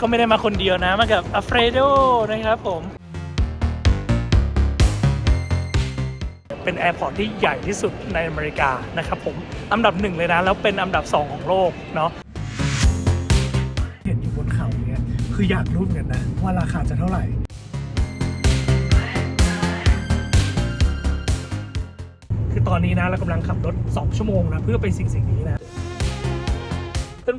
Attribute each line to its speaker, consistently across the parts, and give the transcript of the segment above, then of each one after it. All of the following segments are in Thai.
Speaker 1: ก็ไม่ได้มาคนเดียวนะมากับอัฟเฟรโดนะครับผม เป็นแอร์พอร์ตที่ใหญ่ที่สุดในอเมริกานะครับผมอันดับหนึ่งเลยนะ แล้วเป็นอันดับสองของโลกเนาะเห็นอยู่บนเขาเนี่ยคืออยากรู้เหมือนกันนะ ว่าราคาจะเท่าไหร่คือตอนนี้นะเรากำลังขับรถ 2 ชั่วโมงนะ เพื่อไปสิ่งสิ่งนี้นะ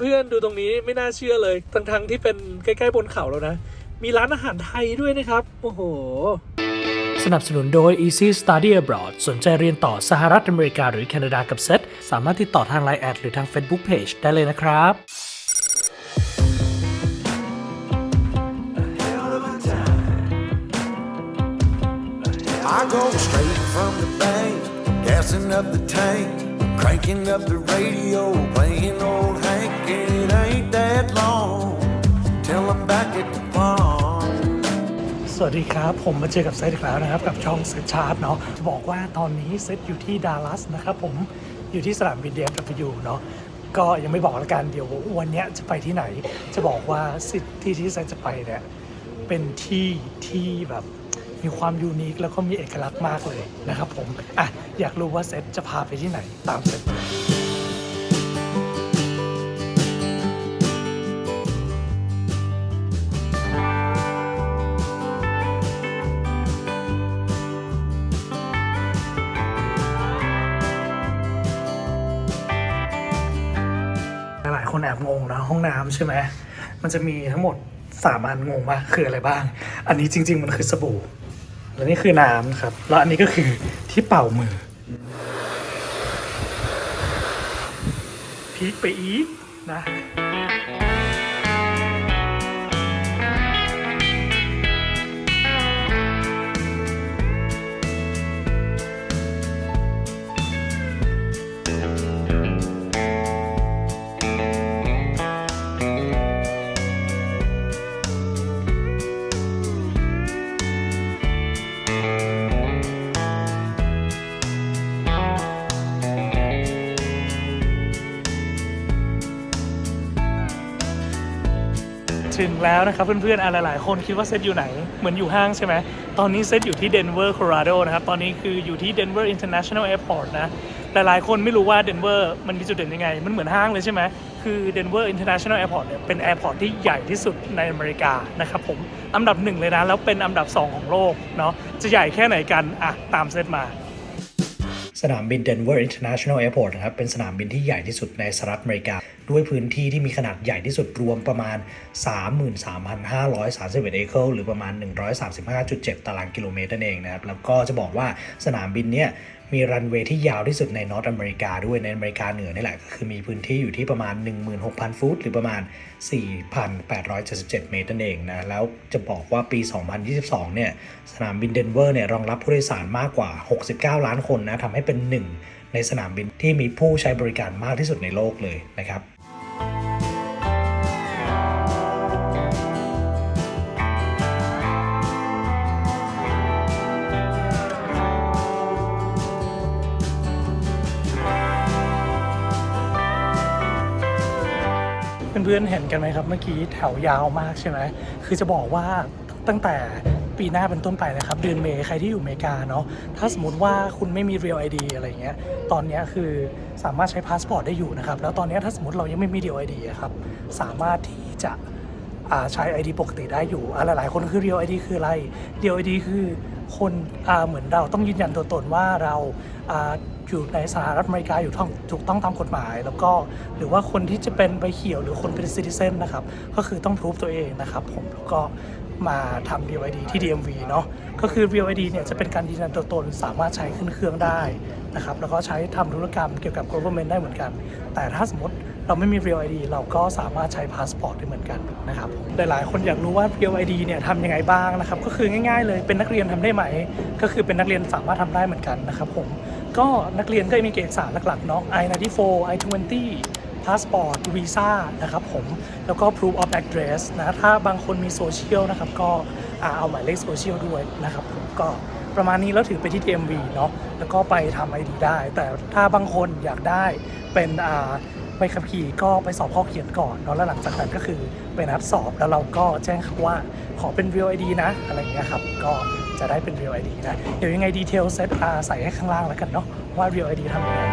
Speaker 1: เพื่อนๆดูตรงนี้ไม่น่าเชื่อเลย ทั้งๆที่เป็นใกล้ๆบนเขาแล้วนะ มีร้านอาหารไทยด้วยนะครับ โอ้โห สนับสนุนโดย Easy Study Abroad สนใจเรียนต่อสหรัฐอเมริกาหรือแคนาดากับเซตสามารถติดต่อทาง Line แอดหรือทาง Facebook Page ได้เลยนะครับ วัสดีครับ ผมมาเจอกับเซตอีกแล้วนะครับ กับช่องเซตชาร์ตเนาะจะบอกว่าตอนนี้เซตอยู่ที่ดัลลัสนะครับผมอยู่ที่สนามบินเดียมกับยูเนาะก็ยังไม่บอกละกันเดี๋ยววันนี้จะไปที่ไหน จะบอกว่าสิที่ที่เซตจะไปเนี่ยเป็นที่ที่แบบมีความยูนิคแล้วก็มีเอกลักษณ์มากเลยนะครับผมอะอยากรู้ว่าเซตจะพาไปที่ไหนตามเซต ห้องน้ำใช่ไหมมันจะมีทั้งหมดสามอันงงวะคืออะไรบ้าง อันนี้จริง ๆ มันคือสบู่ แล้วนี่คือน้ำครับ แล้วอันนี้ก็คือที่เป่ามือพีคไปอีกนะ ถึงแล้วนะครับเพื่อนๆอะหลายๆคนคิดว่าเซตอยู่ไหน เหมือนอยู่ห้างใช่ไหม ตอนนี้เซตอยู่ที่เดนเวอร์โคโลราโดนะครับ ตอนนี้คืออยู่ที่เดนเวอร์อินเตอร์เนชั่นแนลแอร์พอร์ตนะหลายๆคนไม่รู้ว่าเดนเวอร์มันมีจุดเด่นยังไง มันเหมือนห้างเลยใช่ไหมคือเดนเวอร์อินเตอร์เนชั่นแนลแอร์พอร์ตเนี่ยเป็นแอร์พอร์ตที่ใหญ่ที่สุดในอเมริกานะครับผมอันดับหนึ่งเลยนะ แล้วเป็นอันดับสองของโลกเนาะจะใหญ่แค่ไหนกันอะตามเซตมาสนามบิน Denver International Airport นะครับ เป็นสนามบินที่ใหญ่ที่สุดในสหรัฐอเมริกา ด้วยพื้นที่ที่มีขนาดใหญ่ที่สุดรวมประมาณ 33,531 เอเคอร์หรือประมาณ 135.7 ตารางกิโลเมตรนั่นเองนะครับ แล้วก็จะบอกว่าสนามบินเนี่ยมีรันเวย์ที่ยาวที่สุดในนอตอเมริกาด้วยในอเมริกาเหนือนี่แหละ ก็คือมีพื้นที่อยู่ที่ประมาณ 16,000 ฟุต หรือประมาณ 4,877 เมตรนั่นเองนะ แล้วจะบอกว่าปี 2022 เนี่ย สนามบินเดนเวอร์เนี่ยรองรับผู้โดยสารมากกว่า 69 ล้านคนนะทำให้เป็นหนึ่งในสนามบินที่มีผู้ใช้บริการมากที่สุดในโลกเลยนะครับ พื่อนๆเห็นกันไหมครับ เมื่อกี้แถวยาวมากใช่ไหมคือจะบอกว่าตั้งแต่ปีหน้าเป็นต้นไปนะครับ เดือนเมษใครที่อยู่อเมริกาเนาะถ้าสมมติว่าคุณไม่มี Real ID อะไรเงี้ยตอนนี้คือสามารถใช้พาสปอร์ตได้อยู่นะครับ แล้วตอนนี้ถ้าสมมติเรายังไม่มี Real ID อะครับสามารถที่จะใช้ ID ปกติได้อยู่อ่าหลายๆ คนคือ Real ID คืออะไร Real ID คือคนอเหมือนเราต้องยืนยันตัวตนว่าเรา อยู่ในสหรัฐอเมริกาอยู่ท่องถูกต้องตามกฎหมาย แล้วก็หรือว่าคนที่จะเป็นใบเขียวหรือคนเป็นซิติเซนนะครับ ก็คือต้องพิสูจตัวเองนะครับผมแล้วก็มาทำ VID ที่ DMV เนาะก็คือ VID เนี่ยจะเป็นการยืนยันตัวตนสามารถใช้ขึ้นเครื่องได้นะครับแล้วก็ใช้ทำธุรกรรมเกี่ยวกับ government ได้เหมือนกัน แต่ถ้าสมมติ เราไม่มี Real ID เราก็สามารถใช้พาสปอร์ตได้เหมือนกันนะครับหลายๆ คนอยากรู้ว่า Real ID เนี่ยทำยังไงบ้างนะครับก็คือง่ายๆ เลยเป็นนักเรียนทำได้ไหม ก็คือเป็นนักเรียนสามารถทำได้เหมือนกันนะครับผมก็นักเรียนก็มีเอกสารหลักๆเนาะ I94 I20 พาสปอร์ตวีซ่านะครับผม แล้วก็ proof of address นะถ้าบางคนมีโซเชียลนะครับ ก็เอาหมายเลขโซเชียลด้วยนะครับผมก็ประมาณนี้แล้วถือไปที่ DMV เนาะแล้วก็ไปทำ ID ได้ แต่ถ้าบางคนอยากได้เป็น ใบขับขี่ก็ไปสอบข้อเขียนก่อนเนาะแล้วหลังจากนั้นก็คือไปนัดสอบแล้วเราก็แจ้งเขาว่าขอเป็น Real ID นะ อะไรเงี้ยครับ ก็จะได้เป็น Real ID นะ เดี๋ยวยังไงดีเทลเซตอาใส่ให้ข้างล่างแล้วกันเนาะว่า Real ID ทำยังไง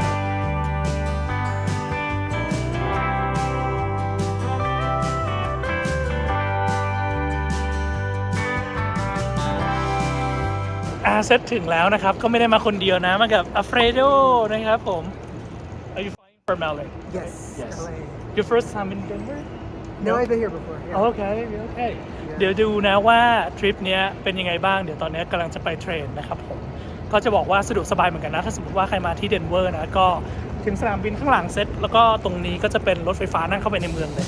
Speaker 1: อาเซตถึงแล้วนะครับ ก็ไม่ได้มาคนเดียวนะ มากับอัฟเรโดนะครับผม from LA
Speaker 2: Yes.
Speaker 1: Yes.
Speaker 2: LA.
Speaker 1: Your first time in Denver
Speaker 2: No, I've been here before. Yeah.
Speaker 1: โอเคโอเคเดี๋ยวดูนะว่าทริปเนี้ยเป็นยังไงบ้าง เดี๋ยวตอนเนี้ยกำลังจะไปเทรนนะครับผม ก็จะบอกว่าสะดวกสบายเหมือนกันนะ ถ้าสมมติว่าใครมาที่เดนเวอร์นะ ก็ถึงสนามบินข้างหลังเซ็ตแล้วก็ตรงนี้ก็จะเป็นรถไฟฟ้านั่งเข้าไปในเมืองเลย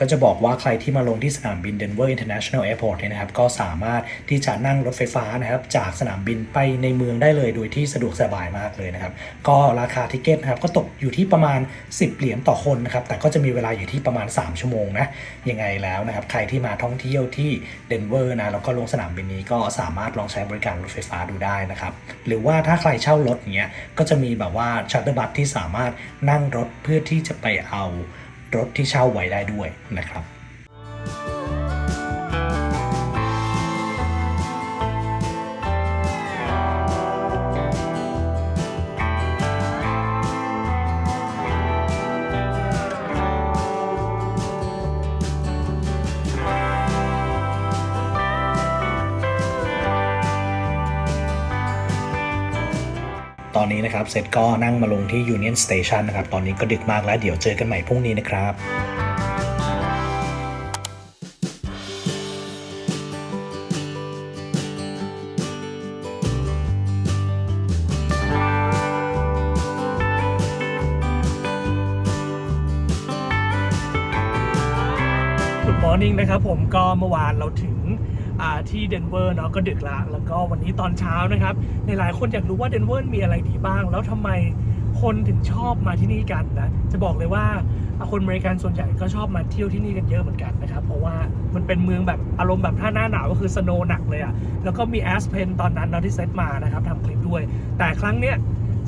Speaker 3: ก็จะบอกว่าใครที่มาลงที่สนามบิน Denver International Airport เนี่ยนะครับ ก็สามารถที่จะนั่งรถไฟฟ้านะครับ จากสนามบินไปในเมืองได้เลย โดยที่สะดวกสบายมากเลยนะครับ ก็ราคาทิเก็ตนะครับ ก็ตกอยู่ที่ประมาณ 10 เหรียญต่อคนนะครับ แต่ก็จะมีเวลาอยู่ที่ประมาณ 3 ชั่วโมงนะ ยังไงแล้วนะครับ ใครที่มาท่องเที่ยวที่เดนเวอร์นะ แล้วก็ลงสนามบินนี้ก็สามารถลองใช้บริการรถไฟฟ้าดูได้นะครับ หรือว่าถ้าใครเช่ารถเงี้ย ก็จะมีแบบว่าชัตเตอร์บัสที่สามารถนั่งรถเพื่อที่จะไปเอา รถที่เช่าไว้ได้ด้วยนะครับ ตอนนี้นะครับเซตก็นั่งมาลงที่ Union Station นะครับ ตอนนี้ก็ดึกมากแล้ว เดี๋ยวเจอกันใหม่พรุ่งนี้นะครับ
Speaker 1: Good morning นะครับผมก็เมื่อวานเราถึง ที่เดนเวอร์เนาะก็ดึกละแล้วก็วันนี้ตอนเช้านะครับในหลายคนอยากรู้ว่าเดนเวอร์มีอะไรดีบ้าง แล้วทำไมคนถึงชอบมาที่นี่กันนะจะบอกเลยว่าคนอเมริกันส่วนใหญ่ก็ชอบมาเที่ยวที่นี่กันเยอะเหมือนกันนะครับ เพราะว่ามันเป็นเมืองแบบอารมณ์แบบถ้าหน้าหนาวก็คือสโนว์หนักเลยอะแล้วก็มีแอสเพนตอนนั้นเนาที่เซตมานะครับทำคลิปด้วย แต่ครั้งเนี้ย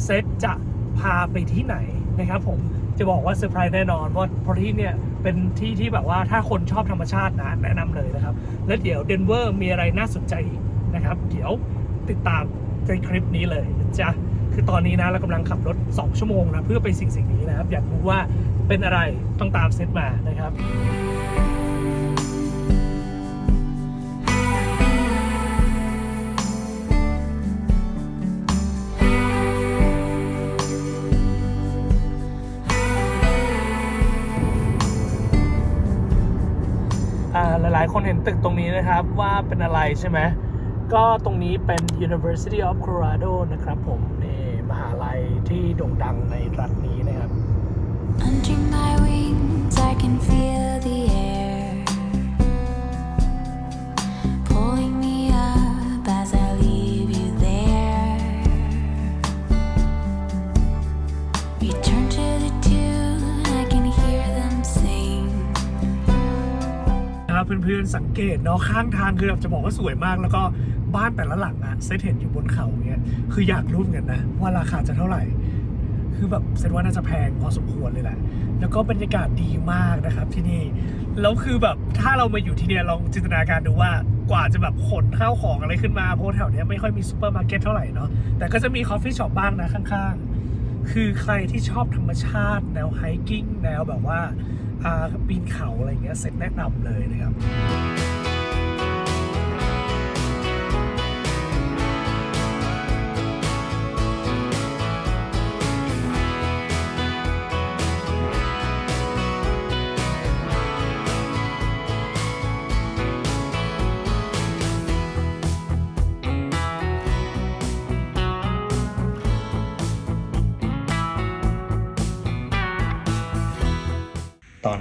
Speaker 1: เซตจะพาไปที่ไหนนะครับผม จะบอกว่าเซอร์ไพรส์แน่นอน เพราะเพราะที่เนี่ยเป็นที่ที่แบบว่าถ้าคนชอบธรรมชาตินะแนะนำเลยนะครับ และเดี๋ยวเดนเวอร์มีอะไรน่าสนใจอีกนะครับ เดี๋ยวติดตามในคลิปนี้เลยจ้ะคือตอนนี้นะเรากำลังขับรถ 2 ชั่วโมงนะเพื่อไปสิ่งสิ่งนี้นะครับ อยากรู้ว่าเป็นอะไรต้องตามเซตมานะครับ ตึกตรงนี้นะครับว่าเป็นอะไรใช่ไหมก็ตรงนี้เป็น University of Colorado นะครับผมนี่มหาลัยที่โด่งดังในรัฐนี้นะครับ
Speaker 4: Under my wings, I can feel the air
Speaker 1: เพื่อนๆสังเกตเนาะข้างทางคือแบบจะบอกว่าสวยมาก แล้วก็บ้านแต่ละหลังอะเซตเห็นอยู่บนเขาเงี้ยคืออยากรู้เหมือนกันนะ ว่าราคาจะเท่าไหร่ คือแบบเซตว่าน่าจะแพงพอสมควรเลยแหละแล้วก็บรรยากาศดีมากนะครับที่นี่แล้วคือแบบถ้าเรามาอยู่ที่เนี่ยลองจินตนาการดูว่ากว่าจะแบบขนข้าวของอะไรขึ้นมาเพราะแถวนี้ไม่ค่อยมีซูเปอร์มาร์เก็ตเท่าไหร่เนาะแต่ก็จะมีคอฟฟี่ช็อปบ้างนะข้างๆ คือใครที่ชอบธรรมชาติแนวไฮกิ้งแนวแบบว่า ปีนเขาอะไรเงี้ยเซ็ตแนะนำเลยนะครับ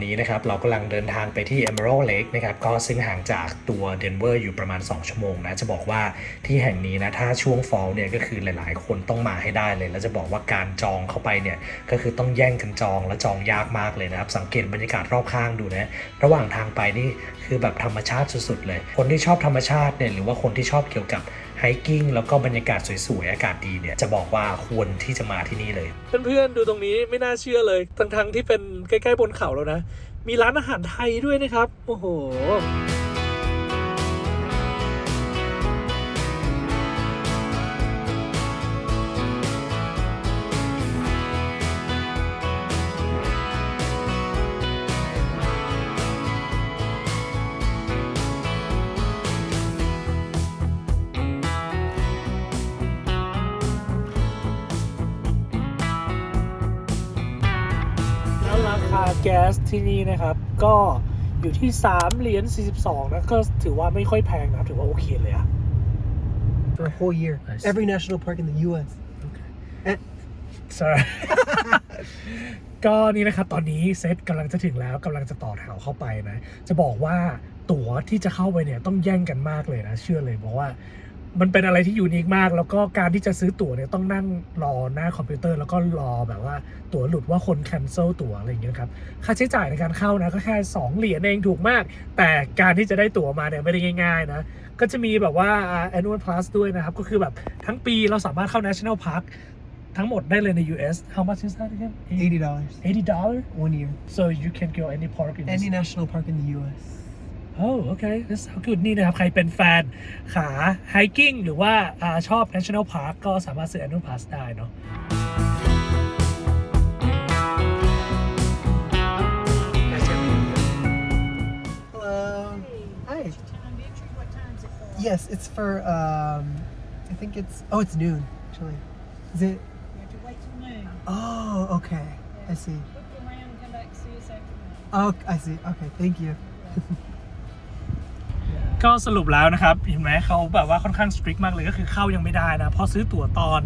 Speaker 3: นี้นะครับเรากำลังเดินทางไปที่ Emerald Lake นะครับก็ซึ่งห่างจากตัวเดนเวอร์อยู่ประมาณ 2 ชั่วโมงนะจะบอกว่าที่แห่งนี้นะถ้าช่วง fall เนี่ยก็คือหลายๆ คนต้องมาให้ได้เลย แล้วจะบอกว่าการจองเข้าไปเนี่ยก็คือต้องแย่งกันจองและจองยากมากเลยนะครับสังเกตบรรยากาศรอบข้างดูนะระหว่างทางไปนี่คือแบบธรรมชาติสุดๆเลย คนที่ชอบธรรมชาติเนี่ยหรือว่าคนที่ชอบเกี่ยวกับ ไฮกิ้งแล้วก็บรรยากาศสวยๆ อากาศดีเนี่ย จะบอกว่าควรที่จะมาที่นี่เลย
Speaker 1: เพื่อนๆดูตรงนี้ไม่น่าเชื่อเลย ทั้งๆที่เป็นใกล้ๆบนเขาแล้วนะ มีร้านอาหารไทยด้วยนะครับ โอ้โห แก๊สที่นี่นะครับ ก็อยู่ที่ 3 เหรียญ 42 นะ ก็ถือว่าไม่ค่อยแพงนะถือว่าโอเคเลยอะ
Speaker 2: For a whole year.
Speaker 1: I see.
Speaker 2: Every national park in the U.S.
Speaker 1: sorry ก็นี่นะครับ ตอนนี้เซตกำลังจะถึงแล้วกำลังจะต่อแถวเข้าไปนะ จะบอกว่าตั๋วที่จะเข้าไปเนี่ยต้องแย่งกันมากเลยนะ เชื่อเลยบอกว่า มันเป็นอะไรที่ยูนิคมาก แล้วก็การที่จะซื้อตั๋วเนี่ยต้องนั่งรอหน้าคอมพิวเตอร์ แล้วก็รอแบบว่าตั๋วหลุดว่าคนแคนเซิลตั๋วอะไรอย่างเงี้ยครับค่าใช้จ่ายในการเข้านะก็แค่ 2 เหรียญเองถูกมาก แต่การที่จะได้ตั๋วมาเนี่ยไม่ได้ง่าย ๆ นะ ก็จะมีแบบว่า annual plus ด้วยนะครับ ก็คือแบบทั้งปีเราสามารถเข้า national park ทั้งหมดได้เลยใน US How much is that again
Speaker 2: Eighty dollars
Speaker 1: 80 dollar
Speaker 2: one year.
Speaker 1: so you can go any park in
Speaker 2: Any national park in the U.S.
Speaker 1: oh okay that's how good นี่นะครับ ใครเป็นแฟนขา hiking หรือว่าอ่าชอบ national park ก็สามารถซื้อ annual pass ได้เนาะ
Speaker 2: Hello. Hi. Yes, it's for. Um, I think it's. Oh, it's noon. Actually, is it?
Speaker 5: You have to wait till noon.
Speaker 2: Oh, okay. I see.
Speaker 5: Look around and come back to see us after noon.
Speaker 2: Oh, I see. Okay, thank you.
Speaker 1: ก็สรุปแล้วนะครับ เห็นไหมเขาแบบว่าค่อนข้าง strict มากเลยก็คือเข้ายังไม่ได้นะเพราะซื้อตั๋วตอน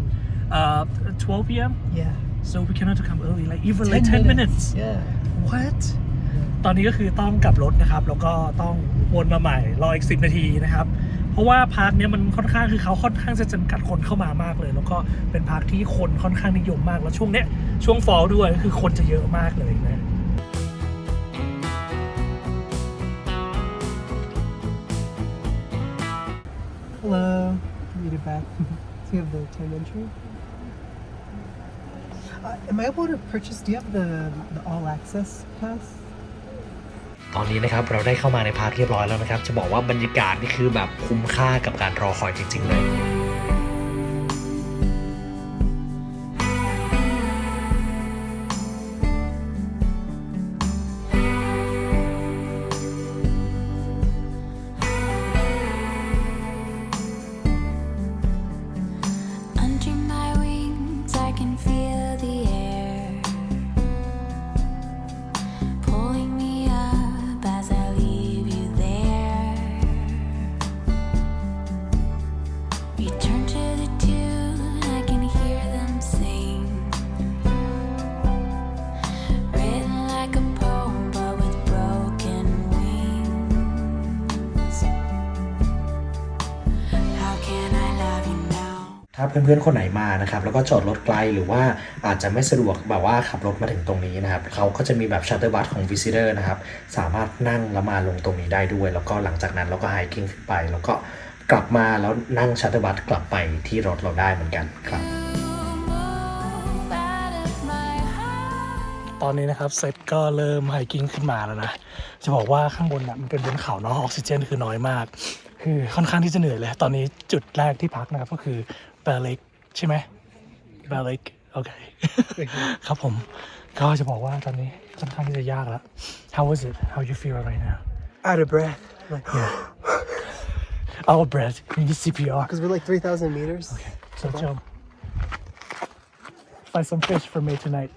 Speaker 1: เอ่อ12 p.m.
Speaker 2: Yeah.
Speaker 1: so we cannot come early like even like 10 minutes
Speaker 2: Yeah.
Speaker 1: what ตอนนี้ก็คือต้องกลับรถนะครับ แล้วก็ต้องวนมาใหม่รออีก 10 นาทีนะครับ เพราะว่าพาร์คเนี้ยมันค่อนข้างคือเขาค่อนข้างจะจำกัดคนเข้ามามากเลย แล้วก็เป็นพาร์คที่คนค่อนข้างนิยมมากแล้วช่วงเนี้ยช่วงฟอลด้วยก็คือคนจะเยอะมากเลยนะ
Speaker 2: Hello. Need it back. Do you have the time entry. Uh, am I able to purchase? Do you have the the all access pass?
Speaker 3: ตอนนี้นะครับเราได้เข้ามาในพาร์ทเรียบร้อยแล้วนะครับ จะบอกว่าบรรยากาศนี่คือแบบคุ้มค่ากับการรอคอยจริง ๆ เลย ถ้าเพื่อนๆคนไหนมานะครับแล้วก็จอดรถไกลหรือว่าอาจจะไม่สะดวกแบบว่าขับรถมาถึงตรงนี้นะครับเขาก็จะมีแบบชัตเตอร์บัสของ Visitor นะครับสามารถนั่งแล้วมาลงตรงนี้ได้ด้วย แล้วก็หลังจากนั้นเราก็ไฮกิ้งขึ้นไป แล้วก็กลับมาแล้วนั่งชัตเตอร์บัสกลับไปที่รถเราได้เหมือนกันครับ
Speaker 1: ตอนนี้นะครับเซตก็เริ่มไฮกิ้งขึ้นมาแล้วนะ จะบอกว่าข้างบนน่ะมันเป็นบนเขาเนาะออกซิเจนคือน้อยมาก คือค่อนข้างที่จะเหนื่อยเลย ตอนนี้จุดแรกที่พักนะครับก็คือ บลเล็กใช่ไหมแบลเล็กโอเค ครับผม ก็จะบอกว่าตอนนี้ค่อนข้างที่จะยากแล้ว How was it How you feel right now
Speaker 2: Out of breath. Like,
Speaker 1: Our breath we need CPR
Speaker 2: because we're like three thousand meters.
Speaker 1: so jump find some fish for me tonight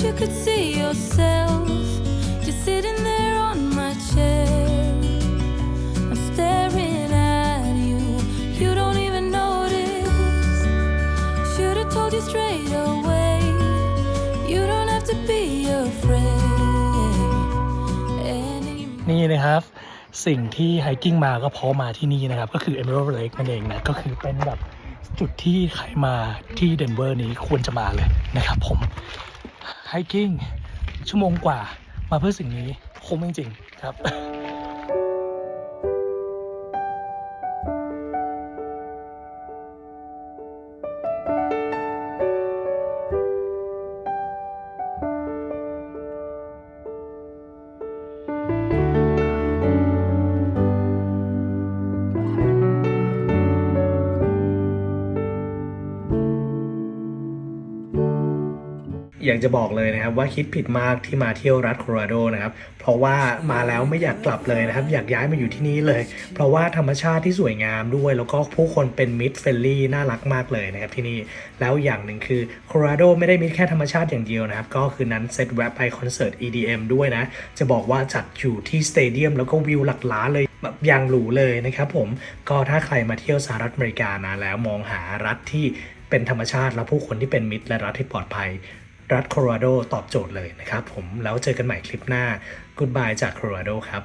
Speaker 4: wish you could see yourself just sitting there on my chair. I'm staring at you, you don't even notice. Should have told you straight away. You don't have to be afraid anymore.
Speaker 1: นี่นะครับ สิ่งที่ไฮกิ้งมาก็เพราะมาที่นี่นะครับ ก็คือ Emerald Lake นั่นเองนะก็คือเป็นแบบจุดที่ใครมาที่เดนเวอร์นี้ควรจะมาเลยนะครับผม ไฮกิ้งชั่วโมงกว่ามาเพื่อสิ่งนี้คุ้มจริงๆครับ
Speaker 3: อยากจะบอกเลยนะครับว่าคิดผิดมากที่มาเที่ยวรัฐโคโลราโดนะครับ เพราะว่ามาแล้วไม่อยากกลับเลยนะครับ อยากย้ายมาอยู่ที่นี่เลย เพราะว่าธรรมชาติที่สวยงามด้วย แล้วก็ผู้คนเป็นมิตรเฟรนลี่น่ารักมากเลยนะครับที่นี่ แล้วอย่างหนึ่งคือโคโลราโดไม่ได้มีแค่ธรรมชาติอย่างเดียวนะครับ ก็คือนั้นเซตแวะไปคอนเสิร์ต EDM ด้วยนะ จะบอกว่าจัดอยู่ที่สเตเดียมแล้วก็วิวหลักล้านเลยแบบอย่างหรูเลยนะครับผมก็ถ้าใครมาเที่ยวสหรัฐอเมริกานะแล้วมองหารัฐที่เป็นธรรมชาติและผู้คนที่เป็นมิตรและรัฐที่ปลอดภัย รัฐโคโลราโดตอบโจทย์เลยนะครับผมแล้วเจอกันใหม่คลิปหน้า Goodbye จากโคโลราโดครับ